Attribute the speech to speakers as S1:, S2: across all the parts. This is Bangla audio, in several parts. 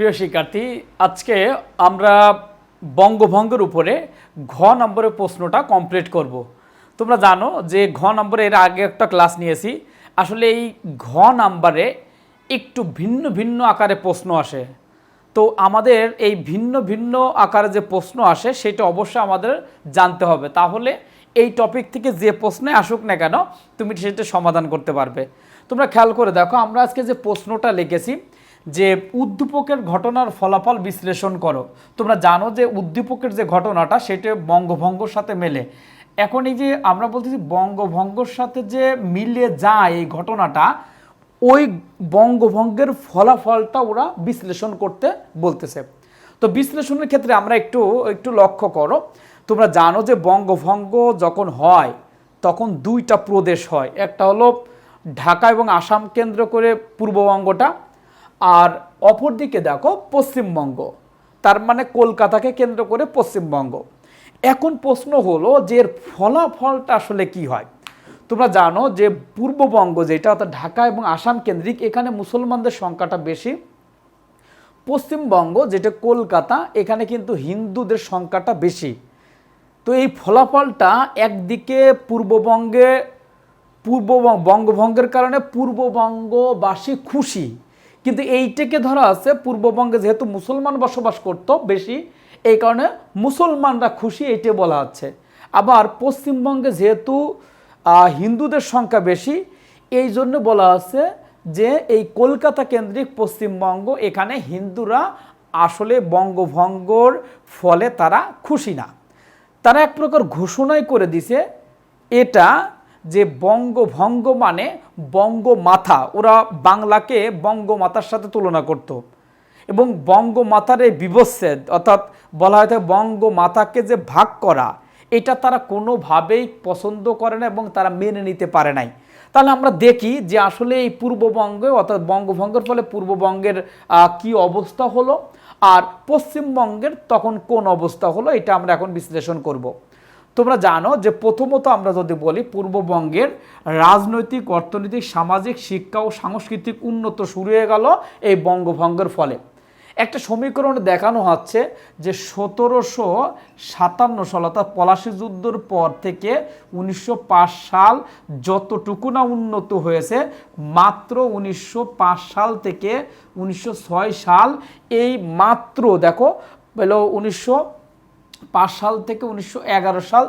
S1: প্রিয় শিক্ষার্থী, আজকে আমরা বঙ্গভঙ্গের উপরে ঘ নম্বরের প্রশ্নটা কমপ্লিট করব। তোমরা জানো যে ঘ নম্বরে এর আগে একটা ক্লাস নিয়েছি। আসলে এই ঘ নাম্বারে একটু ভিন্ন ভিন্ন আকারে প্রশ্ন আসে। তো আমাদের এই ভিন্ন ভিন্ন আকারে যে প্রশ্ন আসে, সেটা অবশ্যই আমাদের জানতে হবে। তাহলে এই টপিক থেকে যে প্রশ্নে আসুক না কেন, তুমি সেটা সমাধান করতে পারবে। তোমরা খেয়াল করে দেখো, আমরা আজকে যে প্রশ্নটা লিখেছি যে উদ্দীপকের ঘটনার ফলাফল বিশ্লেষণ করো। তোমরা জানো যে উদ্দীপকের যে ঘটনাটা, সেটা বঙ্গভঙ্গর সাথে মেলে। এখন এই যে আমরা বলতেছি বঙ্গভঙ্গর সাথে যে মিলে যায় এই ঘটনাটা, ওই বঙ্গভঙ্গের ফলাফলটা ওরা বিশ্লেষণ করতে বলতেছে। তো বিশ্লেষণের ক্ষেত্রে আমরা একটু একটু লক্ষ্য করো। তোমরা জানো যে বঙ্গভঙ্গ যখন হয়, তখন দুইটা প্রদেশ হয়। একটা হলো ঢাকা এবং আসাম কেন্দ্র করে পূর্ববঙ্গটা আর অপরদিকে দেখো পশ্চিমবঙ্গ। তার মানে কলকাতাকে কেন্দ্র করে পশ্চিমবঙ্গ। এখন প্রশ্ন হলো যে এর ফলাফলটা আসলে কি হয়? তোমরা জানো যে পূর্ববঙ্গ যেটা, অর্থাৎ ঢাকা এবং আসাম কেন্দ্রিক, এখানে মুসলমানদের সংখ্যাটা বেশি। পশ্চিমবঙ্গ যেটা কলকাতা, এখানে কিন্তু হিন্দুদের সংখ্যাটা বেশি। তো এই ফলাফলটা একদিকে পূর্ববঙ্গে পূর্ব বঙ্গভঙ্গের কারণে পূর্ববঙ্গবাসী খুশি কিন্তু এইটাকে ধরা আছে পূর্ববঙ্গে যেহেতু মুসলমান বসবাস করত বেশি, এই কারণে মুসলমানরা খুশি এইটা বলা হচ্ছে আবার পশ্চিমবঙ্গে যেহেতু হিন্দুদের সংখ্যা বেশি, এই জন্য বলা আছে যে এই কলকাতা কেন্দ্রিক পশ্চিমবঙ্গ, এখানে হিন্দুরা আসলে বঙ্গভঙ্গর ফলে তারা খুশি না। তারা এক প্রকার ঘোষণাই করে দিছে, এটা যে বঙ্গভঙ্গ মানে বঙ্গমাথা। ওরা বাংলাকে বঙ্গমাতার সাথে তুলনা করত। এবং বঙ্গমাতার এই বিবচ্ছেদ অর্থাৎ বলা হয় বঙ্গমাতাকে যে ভাগ করা, এটা তারা কোনোভাবেই পছন্দ করে না এবং তারা মেনে নিতে পারে নাই। তাহলে আমরা দেখি যে আসলে এই পূর্ববঙ্গে, অর্থাৎ বঙ্গভঙ্গের ফলে পূর্ববঙ্গের কি অবস্থা হলো? আর পশ্চিমবঙ্গের তখন কোন অবস্থা হলো? এটা আমরা এখন বিশ্লেষণ করব। তোমরা জানো যে প্রথমত আমরা যদি বলি পূর্ববঙ্গের রাজনৈতিক, অর্থনৈতিক, সামাজিক, শিক্ষা ও সাংস্কৃতিক উন্নত শুরু হয়ে গেল এই বঙ্গভঙ্গের ফলে। একটা সমীকরণ দেখানো হচ্ছে যে সতেরোশো সাতান্ন সাল অর্থাৎ পলাশী যুদ্ধর পর থেকে উনিশশো পাঁচ সাল যতটুকু না উন্নত হয়েছে, মাত্র উনিশশো পাঁচ সাল থেকে উনিশশো ছয় সাল এই মাত্র দেখো, পেল উনিশশো পাঁচ সাল থেকে উনিশশো এগারো সাল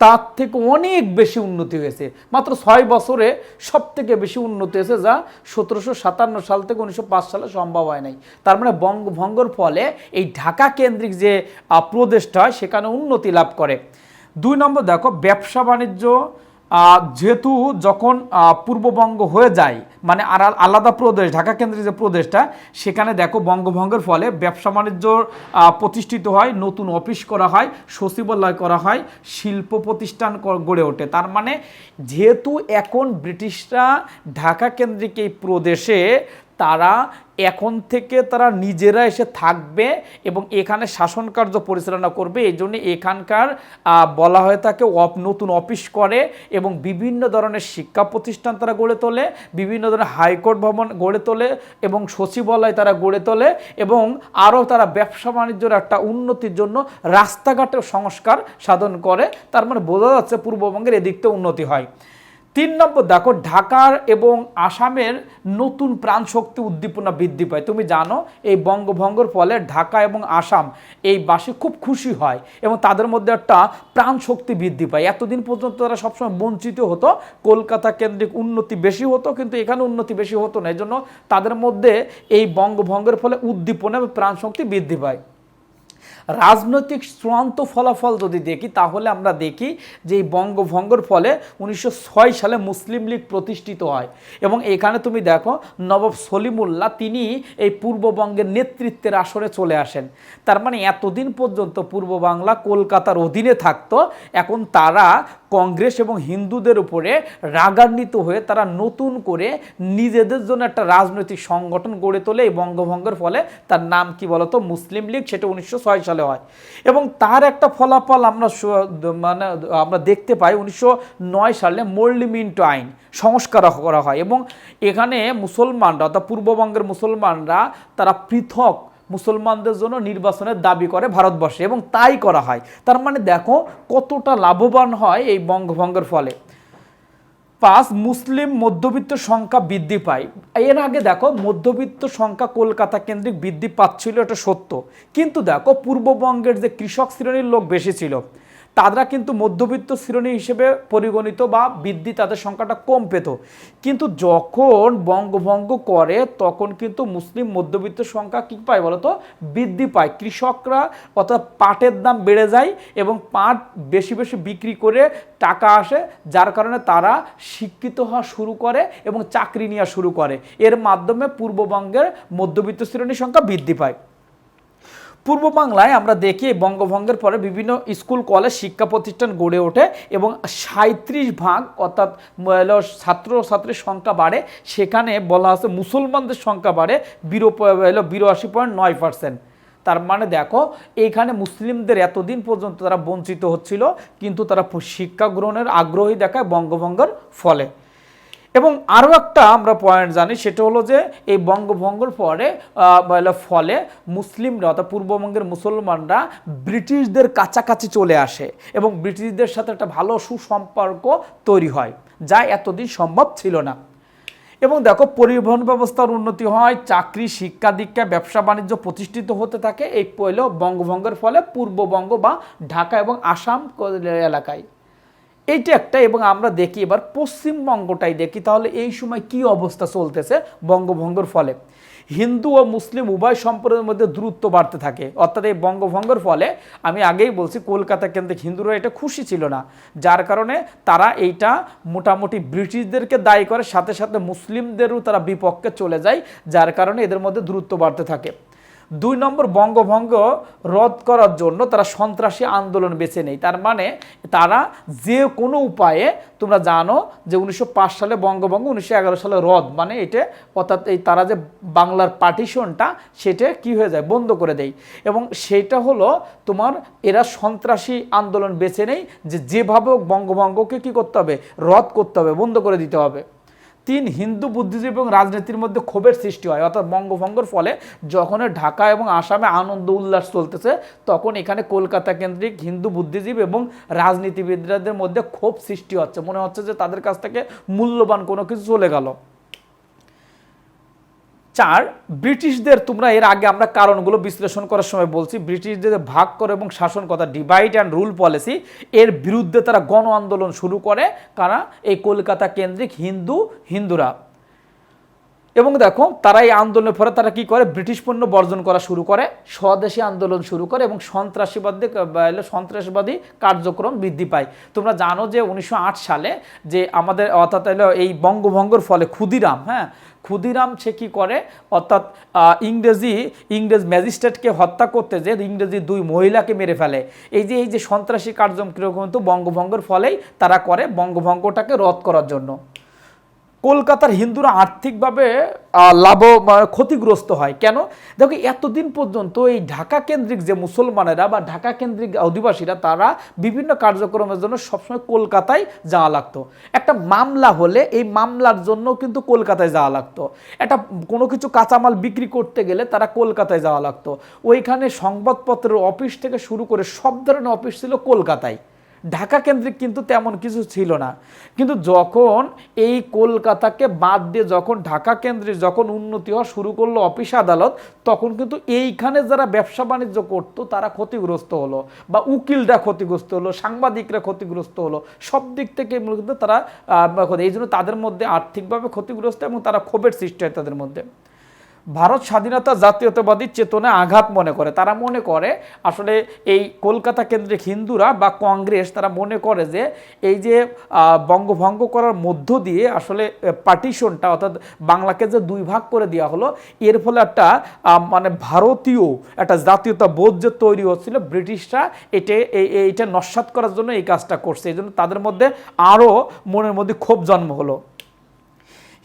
S1: তার থেকে অনেক বেশি উন্নতি হয়েছে। মাত্র ছয় বছরে সব থেকে বেশি উন্নতি হয়েছে যা সতেরোশো সাতান্ন সাল থেকে উনিশশো পাঁচ সালে সম্ভব হয় নাই। তার মানে বঙ্গভঙ্গর ফলে এই ঢাকা কেন্দ্রিক যে প্রদেশটা হয়, সেখানে উন্নতি লাভ করে। দুই নম্বর দেখো ব্যবসা বাণিজ্য যেহেতু যখন পূর্ববঙ্গ হয়ে যায় মানে আর, আলাদা প্রদেশ, ঢাকা কেন্দ্রিক যে প্রদেশটা, সেখানে দেখো বঙ্গভঙ্গের ফলে ব্যবসা বাণিজ্য প্রতিষ্ঠিত হয়, নতুন অফিস করা হয়, সচিবালয় করা হয়, শিল্প প্রতিষ্ঠান গড়ে ওঠে। তার মানে যেহেতু এখন ব্রিটিশরা ঢাকা কেন্দ্রিক এই প্রদেশে তারা এখন থেকে তারা নিজেরা এসে থাকবে এবং এখানে শাসন কার্য পরিচালনা করবে। এই জন্য এখানকার বলা হয়ে থাকে নতুন অফিস করে এবং বিভিন্ন ধরনের শিক্ষা প্রতিষ্ঠান তারা গড়ে তোলে, বিভিন্ন ধরনের হাইকোর্ট ভবন গড়ে তোলে এবং সচিবালয় তারা গড়ে তোলে এবং আরও তারা ব্যবসা বাণিজ্যের একটা উন্নতির জন্য রাস্তাঘাটের সংস্কার সাধন করে। তার মানে বোঝা যাচ্ছে পূর্ববঙ্গের এদিকটা উন্নতি হয়। তিন নম্বর, দেখো, ঢাকার এবং আসামের নতুন প্রাণশক্তি উদ্দীপনা বৃদ্ধি পায়। তুমি জানো, এই বঙ্গভঙ্গর ফলে ঢাকা এবং আসাম এই বাসে খুব খুশি হয় এবং তাদের মধ্যে একটা প্রাণশক্তি বৃদ্ধি পায়। এতদিন পর্যন্ত তারা সবসময় বঞ্চিত হতো, কলকাতা কেন্দ্রিক উন্নতি বেশি হতো, কিন্তু এখানে উন্নতি বেশি হতো না। এই জন্য তাদের মধ্যে এই বঙ্গভঙ্গের ফলে উদ্দীপনা এবং প্রাণশক্তি বৃদ্ধি পায়। রাজনৈতিক চূড়ান্ত ফলাফল যদি দেখি, তাহলে আমরা দেখি যে এই বঙ্গভঙ্গর ফলে উনিশশো ছয় সালে মুসলিম লীগ প্রতিষ্ঠিত হয়। এবং এখানে তুমি দেখো, নবাব সলিমুল্লাহ তিনি এই পূর্ববঙ্গের নেতৃত্বের আসরে চলে আসেন। তার মানে এতদিন পর্যন্ত পূর্ব বাংলা কলকাতার অধীনে থাকতো, এখন তারা কংগ্রেস এবং হিন্দুদের উপরে রাগান্বিত হয়ে তারা নতুন করে নিজেদের জন্য একটা রাজনৈতিক সংগঠন গড়ে তোলে এই বঙ্গভঙ্গের ফলে তার নাম কি বলতো? মুসলিম লীগ, সেটা উনিশশো ছয় সালে হয়। এবং তার একটা ফলাফল আমরা মানে আমরা দেখতে পাই উনিশশো নয় সালে মল্লি মিন্টো আইন সংস্কার করা হয় এবং এখানে মুসলমানরা অর্থাৎ পূর্ববঙ্গের মুসলমানরা তারা পৃথক মুসলমানদের জন্য নির্বাচনের দাবি করে ভারতবর্ষে এবং তাই করা হয়। তার মানে দেখো কতটা লাভবান হয় এই বঙ্গভঙ্গের ফলে। পাঁচ, মুসলিম মধ্যবিত্ত সংখ্যা বৃদ্ধি পায়। এর আগে দেখো মধ্যবিত্ত সংখ্যা কলকাতা কেন্দ্রিক বৃদ্ধি পাচ্ছিল, এটা সত্য। কিন্তু দেখো পূর্ববঙ্গের যে কৃষক শ্রেণির লোক বেশি ছিল। তারা কিন্তু মধ্যবিত্ত শ্রেণি হিসেবে পরিগণিত বা বৃদ্ধি তাদের সংখ্যাটা কম পেত। কিন্তু যখন বঙ্গভঙ্গ করে, তখন কিন্তু মুসলিম মধ্যবিত্ত সংখ্যা কী পায় বলতো? বৃদ্ধি পায়। কৃষকরা অর্থাৎ পাটের দাম বেড়ে যায় এবং পাট বেশি বেশি বিক্রি করে টাকা আসে, যার কারণে তারা শিক্ষিত হওয়া শুরু করে এবং চাকরি নেওয়া শুরু করে। এর মাধ্যমে পূর্ববঙ্গের মধ্যবিত্ত শ্রেণির সংখ্যা বৃদ্ধি পায়। পূর্ব বাংলায় আমরা দেখি বঙ্গভঙ্গের পরে বিভিন্ন স্কুল, কলেজ, শিক্ষা প্রতিষ্ঠান গড়ে ওঠে এবং সাঁত্রিশ ভাগ অর্থাৎ ছাত্র ছাত্রীর সংখ্যা বাড়ে। সেখানে বলা আছে মুসলমানদের সংখ্যা বাড়ে বিরো বিরাশি পয়েন্ট নয় পার্সেন্ট। তার মানে দেখো এইখানে মুসলিমদের এতদিন পর্যন্ত তারা বঞ্চিত হচ্ছিল, কিন্তু তারা শিক্ষা গ্রহণের আগ্রহী দেখায় বঙ্গভঙ্গের ফলে। এবং আরও একটা আমরা পয়েন্ট জানি, সেটা হলো যে এই বঙ্গভঙ্গর পরে ফলে মুসলিমরা অর্থাৎ পূর্ববঙ্গের মুসলমানরা ব্রিটিশদের কাছাকাছি চলে আসে এবং ব্রিটিশদের সাথে একটা ভালো সুসম্পর্ক তৈরি হয়, যা এতদিন সম্ভব ছিল না। এবং দেখো, পরিবহন ব্যবস্থার উন্নতি হয়, চাকরি, শিক্ষা দীক্ষা, ব্যবসা বাণিজ্য প্রতিষ্ঠিত হতে থাকে, এই পয়ল বঙ্গভঙ্গের ফলে পূর্ববঙ্গ বা ঢাকা এবং আসাম এলাকায়। এইটা একটা এবং আমরা দেখি এবার পশ্চিমবঙ্গটাই দেখি, তাহলে এই সময় কি অবস্থা চলতেছে বঙ্গভঙ্গর ফলে? হিন্দু ও মুসলিম উভয় সম্প্রদায়ের মধ্যে দূরত্ব বাড়তে থাকে। অর্থাৎ এই বঙ্গভঙ্গর ফলে, আমি আগেই বলছি কলকাতা কেন্দ্রিক হিন্দুরা এটা খুশি ছিল না। যার কারণে তারা এইটা মোটামুটি ব্রিটিশদেরকে দায়ী করে, সাথে সাথে মুসলিমদেরও তারা বিপক্ষে চলে যায়, যার কারণে এদের মধ্যে দূরত্ব বাড়তে থাকে। দুই নম্বর বঙ্গভঙ্গ রদ করার জন্য তারা সন্ত্রাসী আন্দোলন বেছে নেয়। তার মানে তারা যে কোনো উপায়ে, তোমরা জানো যে উনিশশো পাঁচ সালে বঙ্গভঙ্গ, উনিশশো এগারো সালে রদ মানে এটা অর্থাৎ এই তারা যে বাংলার পার্টিশনটা, সেটা কি হয়ে যায়? বন্ধ করে দেয়। এবং সেটা হলো তোমার এরা সন্ত্রাসী আন্দোলন বেছে নেই যে যেভাবে বঙ্গভঙ্গকে কি করতে হবে? রদ করতে হবে, বন্ধ করে দিতে হবে। তিন হিন্দু বুদ্ধিজীবী এবং রাজনীতির মধ্যে ক্ষোভের সৃষ্টি হয়। অর্থাৎ বঙ্গভঙ্গর ফলে যখন ঢাকা এবং আসামে আনন্দ উল্লাস চলতেছে, তখন এখানে কলকাতা কেন্দ্রিক হিন্দু বুদ্ধিজীবী এবং রাজনীতিবিদদের মধ্যে ক্ষোভ সৃষ্টি হচ্ছে। মনে হচ্ছে যে তাদের কাছ থেকে মূল্যবান কোনো কিছু চলে গেল। চার, ব্রিটিশদের তোমরা এর আগে আমরা কারণগুলো বিশ্লেষণ করার সময় বলছি, ব্রিটিশদের ভাগ করে এবং শাসন কথা ডিভাইড অ্যান্ড রুল পলিসি এর বিরুদ্ধে তারা গণ আন্দোলন শুরু করে কারা? এই কলকাতা কেন্দ্রিক হিন্দু, হিন্দুরা। এবং দেখো, তারা এই আন্দোলনের পরে তারা কি করে? ব্রিটিশ পণ্য বর্জন করা শুরু করে, স্বদেশী আন্দোলন শুরু করে এবং সন্ত্রাসীবাদী সন্ত্রাসবাদী কার্যক্রম বৃদ্ধি পায়। তোমরা জানো যে উনিশশো আট সালে যে আমাদের, অর্থাৎ এই বঙ্গভঙ্গর ফলে ক্ষুদিরাম হ্যাঁ? ক্ষুদিরাম সে কী করে? অর্থাৎ ইংরেজি, ইংরেজ ম্যাজিস্ট্রেটকে হত্যা করতে যে ইংরেজি দুই মহিলাকে মেরে ফেলে। এই যে এই যে সন্ত্রাসী কার্যক্রম কিন্তু বঙ্গভঙ্গের ফলেই তারা করে বঙ্গভঙ্গটাকে রদ করার জন্য। কলকাতার হিন্দুরা আর্থিকভাবে লাভ ক্ষতিগ্রস্ত হয়। কেন? দেখো, এতদিন পর্যন্ত এই ঢাকা কেন্দ্রিক যে মুসলমানেরা বা ঢাকা কেন্দ্রিক অধিবাসীরা, তারা বিভিন্ন কার্যক্রমের জন্য সবসময় কলকাতায় যাওয়া লাগতো। একটা মামলা হলে এই মামলার জন্য কিন্তু কলকাতায় যাওয়া লাগতো। একটা কোনো কিছু কাঁচামাল বিক্রি করতে গেলে তারা কলকাতায় যাওয়া লাগতো। ওইখানে সংবাদপত্রের অফিস থেকে শুরু করে সব ধরনের অফিস ছিল কলকাতায়। ঢাকা কেন্দ্রিক কিন্তু তেমন কিছু ছিল না। কিন্তু যখন এই কলকাতাকে বাদ দিয়ে যখন ঢাকা কেন্দ্রিক যখন উন্নতি হওয়া শুরু করল অফিস আদালত, তখন কিন্তু এইখানে যারা ব্যবসা বাণিজ্য করতো, তারা ক্ষতিগ্রস্ত হলো বা উকিলরা ক্ষতিগ্রস্ত হলো, সাংবাদিকরা ক্ষতিগ্রস্ত হলো। সব দিক থেকে মূলত তারা এই জন্য তাদের মধ্যে আর্থিকভাবে ক্ষতিগ্রস্ত এবং তারা ক্ষোভের সৃষ্টি হয় তাদের মধ্যে। ভারত স্বাধীনতা জাতীয়তাবাদী চেতনা আঘাত মনে করে। তারা মনে করে, আসলে এই কলকাতা কেন্দ্রিক হিন্দুরা বা কংগ্রেস, তারা মনে করে যে এই যে বঙ্গভঙ্গ করার মধ্য দিয়ে আসলে পার্টিশনটা অর্থাৎ বাংলাকে যে দুই ভাগ করে দেওয়া হলো, এর ফলে একটা মানে ভারতীয় একটা জাতীয়তা বোধ যে তৈরি হচ্ছিল, ব্রিটিশরা এটা এই এইটা নস্বাত করার জন্য এই কাজটা করছে। এই জন্য তাদের মধ্যে আরও মনের মধ্যে ক্ষোভ জন্ম হলো।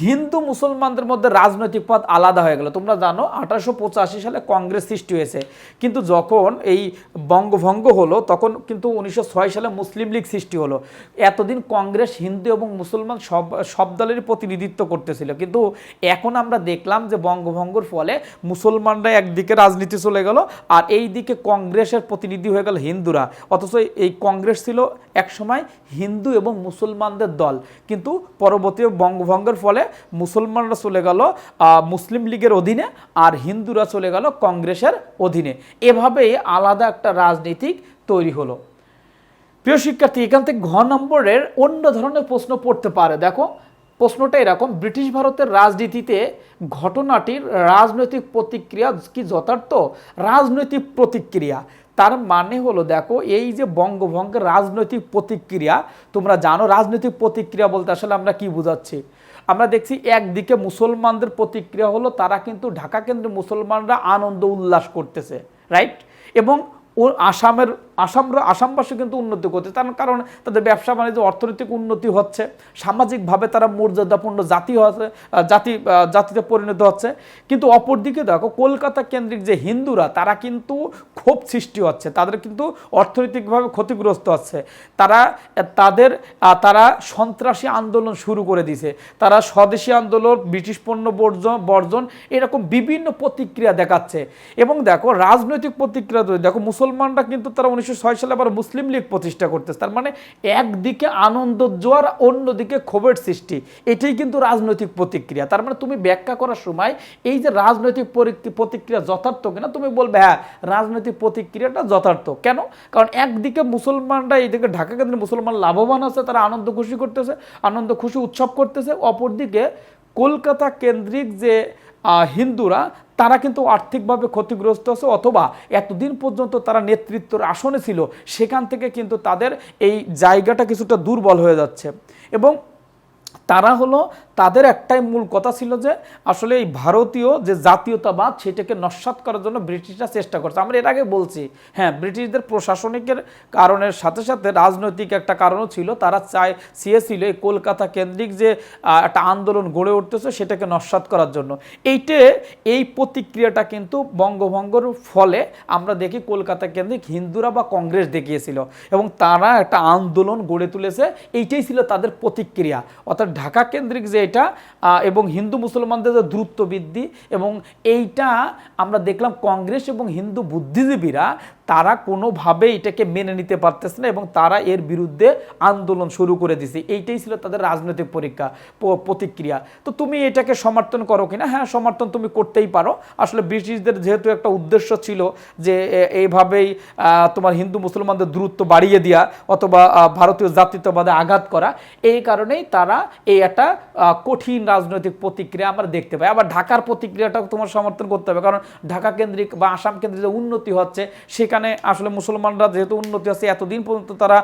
S1: হিন্দু মুসলমানদের মধ্যে রাজনৈতিক পথ আলাদা হয়ে গেল। তোমরা জানো, আঠারোশো পঁচাশি সালে কংগ্রেস সৃষ্টি হয়েছে। কিন্তু যখন এই বঙ্গভঙ্গ হলো, তখন কিন্তু উনিশশো ছয় সালে মুসলিম লীগ সৃষ্টি হলো। এতদিন কংগ্রেস হিন্দু এবং মুসলমান সব সব দলেরই প্রতিনিধিত্ব করতেছিল। কিন্তু এখন আমরা দেখলাম যে বঙ্গভঙ্গর ফলে মুসলমানরা একদিকে রাজনীতি চলে গেল আর এই দিকে কংগ্রেসের প্রতিনিধি হয়ে গেল হিন্দুরা। অথচ এই কংগ্রেস ছিল একসময় হিন্দু এবং মুসলমানদের দল। কিন্তু পরবর্তী বঙ্গভঙ্গের ফলে মুসলমানরা চলে গেল মুসলিম লীগের অধীনে আর হিন্দুরা চলে গেল কংগ্রেসের অধীনে। এভাবেই আলাদা একটা রাজনীতিক তৈরি হলো। প্রিয় শিক্ষার্থী, এখান থেকে ঘ নম্বরের অন্য ধরনের প্রশ্ন পড়তে পারে। দেখো, প্রশ্নটা এরকম, ব্রিটিশ ভারতের রাজনীতিতে ঘটনাটির রাজনৈতিক প্রতিক্রিয়া কি যথার্থ? রাজনৈতিক প্রতিক্রিয়া। তার মানে হলো দেখো, এই যে বঙ্গভঙ্গের রাজনৈতিক প্রতিক্রিয়া, তোমরা জানো রাজনৈতিক প্রতিক্রিয়া বলতে আসলে আমরা কি বোঝাচ্ছি? আমরা দেখছি একদিকে মুসলমানদের প্রতিক্রিয়া হলো তারা কিন্তু ঢাকা কেন্দ্রে মুসলমানরা আনন্দ উল্লাস করতেছে রাইট এবং আসামের আসামরা আসামবাসী কিন্তু উন্নতি করছে। তার কারণ তাদের ব্যবসা বাণিজ্য, অর্থনৈতিক উন্নতি হচ্ছে, সামাজিকভাবে তারা মর্যাদাপূর্ণ জাতি হচ্ছে জাতি জাতিতে পরিণত হচ্ছে। কিন্তু অপরদিকে দেখো, কলকাতা কেন্দ্রিক যে হিন্দুরা, তারা কিন্তু ক্ষোভ সৃষ্টি হচ্ছে, তাদের কিন্তু অর্থনৈতিকভাবে ক্ষতিগ্রস্ত হচ্ছে। তারা তাদের তারা সন্ত্রাসী আন্দোলন শুরু করে দিছে তারা স্বদেশী আন্দোলন, ব্রিটিশ পণ্য বর্জন বর্জন, এরকম বিভিন্ন প্রতিক্রিয়া দেখাচ্ছে। এবং দেখো, রাজনৈতিক প্রতিক্রিয়া দেখো, মুসলমানরা কিন্তু তারা উনিশশো ছয় সালে আবার মুসলিম লীগ প্রতিষ্ঠা করতেছে। তার মানে একদিকে আনন্দ জোয়ার, অন্যদিকে ক্ষোভের সৃষ্টি। এটাই কিন্তু রাজনৈতিক প্রতিক্রিয়া। তার মানে তুমি ব্যাখ্যা করার সময় এই যে রাজনৈতিক প্রতিক্রিয়া যথার্থ কিনা, তুমি বলবে হ্যাঁ রাজনৈতিক প্রতিক্রিয়াটা যথার্থ। কেন? কারণ একদিকে মুসলমানরা, এইদিকে ঢাকা কেন্দ্রে মুসলমান লাভবান আছে, তারা আনন্দ খুশি করতেছে, আনন্দ খুশি উৎসব করতেছে। অপরদিকে কলকাতা কেন্দ্রিক যে হিন্দুরা, তারা কিন্তু আর্থিকভাবে ক্ষতিগ্রস্ত আছে অথবা এতদিন পর্যন্ত তারা নেতৃত্বের আসনে ছিল, সেখান থেকে কিন্তু তাদের এই জায়গাটা কিছুটা দুর্বল হয়ে যাচ্ছে। এবং তারা হলো তাদের একটাই মূল কথা ছিল যে আসলে এই ভারতীয় যে জাতীয়তাবাদ সেটাকে নস্বাত করার জন্য ব্রিটিশরা চেষ্টা করছে। আমরা এর আগে বলছি হ্যাঁ ব্রিটিশদের প্রশাসনিকের কারণের সাথে সাথে রাজনৈতিক একটা কারণও ছিল। তারা চায়, চেয়েছিল এই কলকাতা কেন্দ্রিক যে একটা আন্দোলন গড়ে উঠতেছে সেটাকে নস্বাত করার জন্য। এইটে এই প্রতিক্রিয়াটা কিন্তু বঙ্গভঙ্গর ফলে আমরা দেখি কলকাতা কেন্দ্রিক হিন্দুরা বা কংগ্রেস দেখিয়েছিল এবং তারা একটা আন্দোলন গড়ে তুলেছে। এইটাই ছিল তাদের প্রতিক্রিয়া। অর্থাৎ ঢাকা কেন্দ্রিক যে এটা এবং হিন্দু মুসলমানদের যে দ্রুত বৃদ্ধি এবং এইটা আমরা দেখলাম কংগ্রেস এবং হিন্দু বুদ্ধিজীবীরা তারা কোনোভাবে এটাকে মেনে নিতে পারতেছে না এবং তারা এর বিরুদ্ধে আন্দোলন শুরু করে দিছে। এইটাই ছিল তাদের রাজনৈতিক পরীক্ষা প্রতিক্রিয়া। তো তুমি এটাকে সমর্থন করো কিনা? হ্যাঁ সমর্থন তুমি করতেই পারো। আসলে ব্রিটিশদের যেহেতু একটা উদ্দেশ্য ছিল যে এইভাবেই তোমার হিন্দু মুসলমানদের দূরত্ব বাড়িয়ে দেওয়া অথবা ভারতীয় জাতীয়তাবাদে আঘাত করা, এই কারণেই তারা এই একটা কঠিন রাজনৈতিক প্রতিক্রিয়া আমরা দেখতে পাই। আবার ঢাকার প্রতিক্রিয়াটাও তোমার সমর্থন করতে হবে। কারণ ঢাকা কেন্দ্রিক বা আসাম কেন্দ্রিক যে উন্নতি হচ্ছে সেখানে আসলে মুসলমানরা যেহেতু উন্নতি হচ্ছে এতদিন পর্যন্ত তারা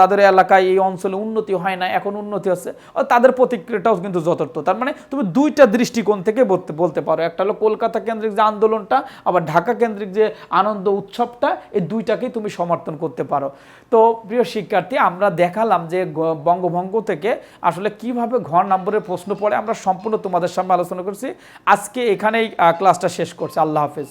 S1: তাদের এলাকায় এই অঞ্চলে উন্নতি হয় না এখন উন্নতি হচ্ছে তাদের প্রতিক্রিয়াটাও কিন্তু যথার্থ। তার মানে তুমি দুইটা দৃষ্টিকোণ থেকে বলতে বলতে পারো। একটা হলো কলকাতা কেন্দ্রিক যে আন্দোলনটা, আবার ঢাকা কেন্দ্রিক যে আনন্দ উৎসবটা, এই দুইটাকেই তুমি সমর্থন করতে পারো। তো প্রিয় শিক্ষার্থী, আমরা দেখালাম যে বঙ্গভঙ্গ থেকে আসলে কীভাবে ঘর নম্বরের প্রশ্ন পড়ে, আমরা সম্পূর্ণ তোমাদের সামনে আলোচনা করছি। আজকে এখানেই ক্লাসটা শেষ করছি। আল্লাহ হাফেজ।